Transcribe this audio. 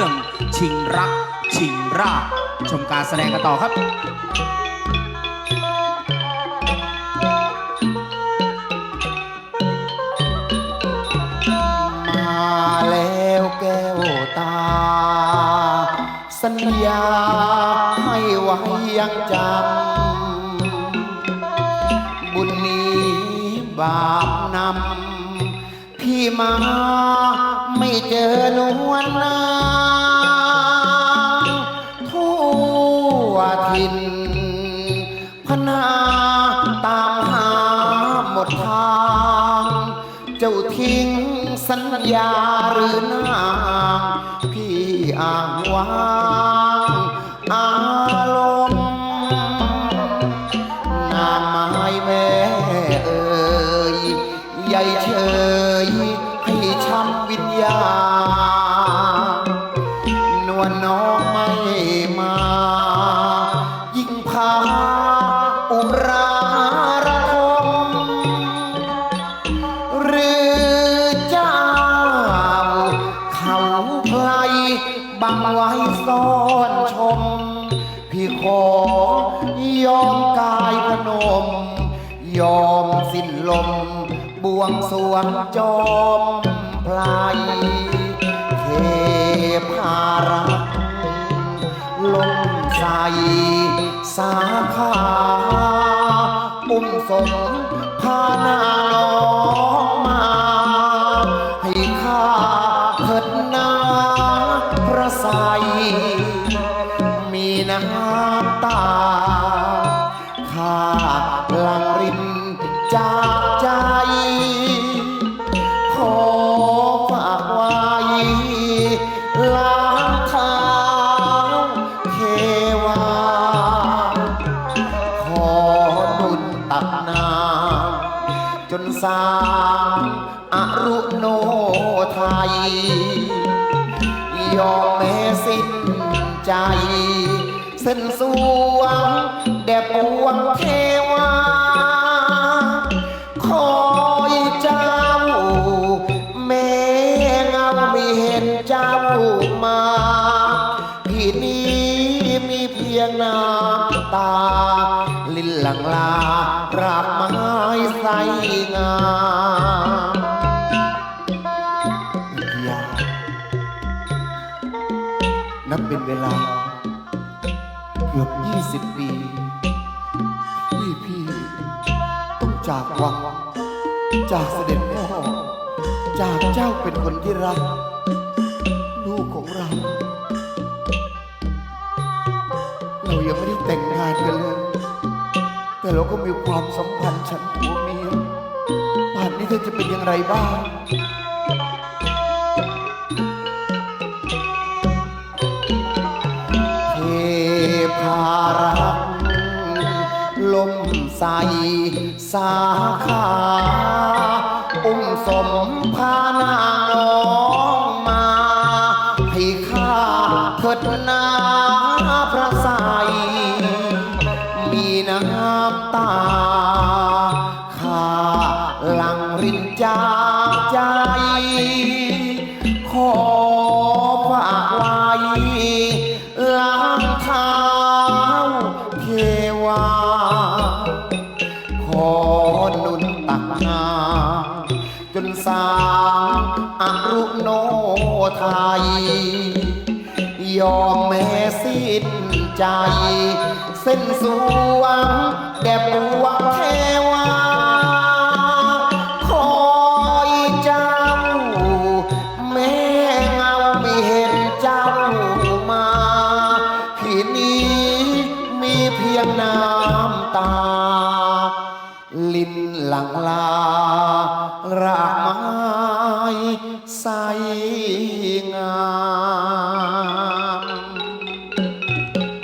รื่อง ชิงรัก ชิงราชชมการแสดงกันต่อครับมาแล้วแก้วตา สัญญาให้ไว้ยังจำ บุญนี้บาปนำ พี่มาไม่เจอนวลนาิน พนาตามหาหมดทาง เจ้าทิ้งสัญญาหรือนางพี่อ้างว้างอารมณ์นามไม้แม่เอ่ยใหญ่เชยให้ช้ำวิญญาณนวลน้อ ไว้ซ่อนชม พี่ขอยอมกายพนม ยอมสิ้นลม บวงสรวงจอมพลายเทพารักลมใสสาขาอุ้มสมพานา หลังรินจากใจ ขอฝากไว้ล้างเท้าเทวา ขอดุลตักน้ำจนสร้างอรุโนไทย ยอมแม้สิ้นใจ ส้นสวงแด่ปวงเทวา คอยเจ้า แม่เงาไม่เห็นเจ้ามาพี่นี้มีเพียงน้ำตา ลินหลังลารากไม้ใสงามวิทยานับเป็นเวลา กือบ20ปีที่พี่ต้องจากวัง จากเสด็จพ่อ จากเจ้าเป็นคนที่รัก ลูกของเรา เรายังไม่ได้แต่งงานกันเลย แต่เราก็มีความสัมพันธ์ฉันผัวเมียป่านนี้เธอจะเป็นอย่างไรบ้าง ใสสาขาอุ้มสมพานางน้องมา ให้ข้าเถิดนาพระใสมีน้ำตา ขอหนุนตักนาจนสางอรุโนไทย ยอมแม้สิ้นใจ เส้นสวงแด่ปวงเทวาคอยเจ้า แม่เงาไม่เห็นเจ้ามาพี่นี้มีเพียงน้ำตา นหลังลารา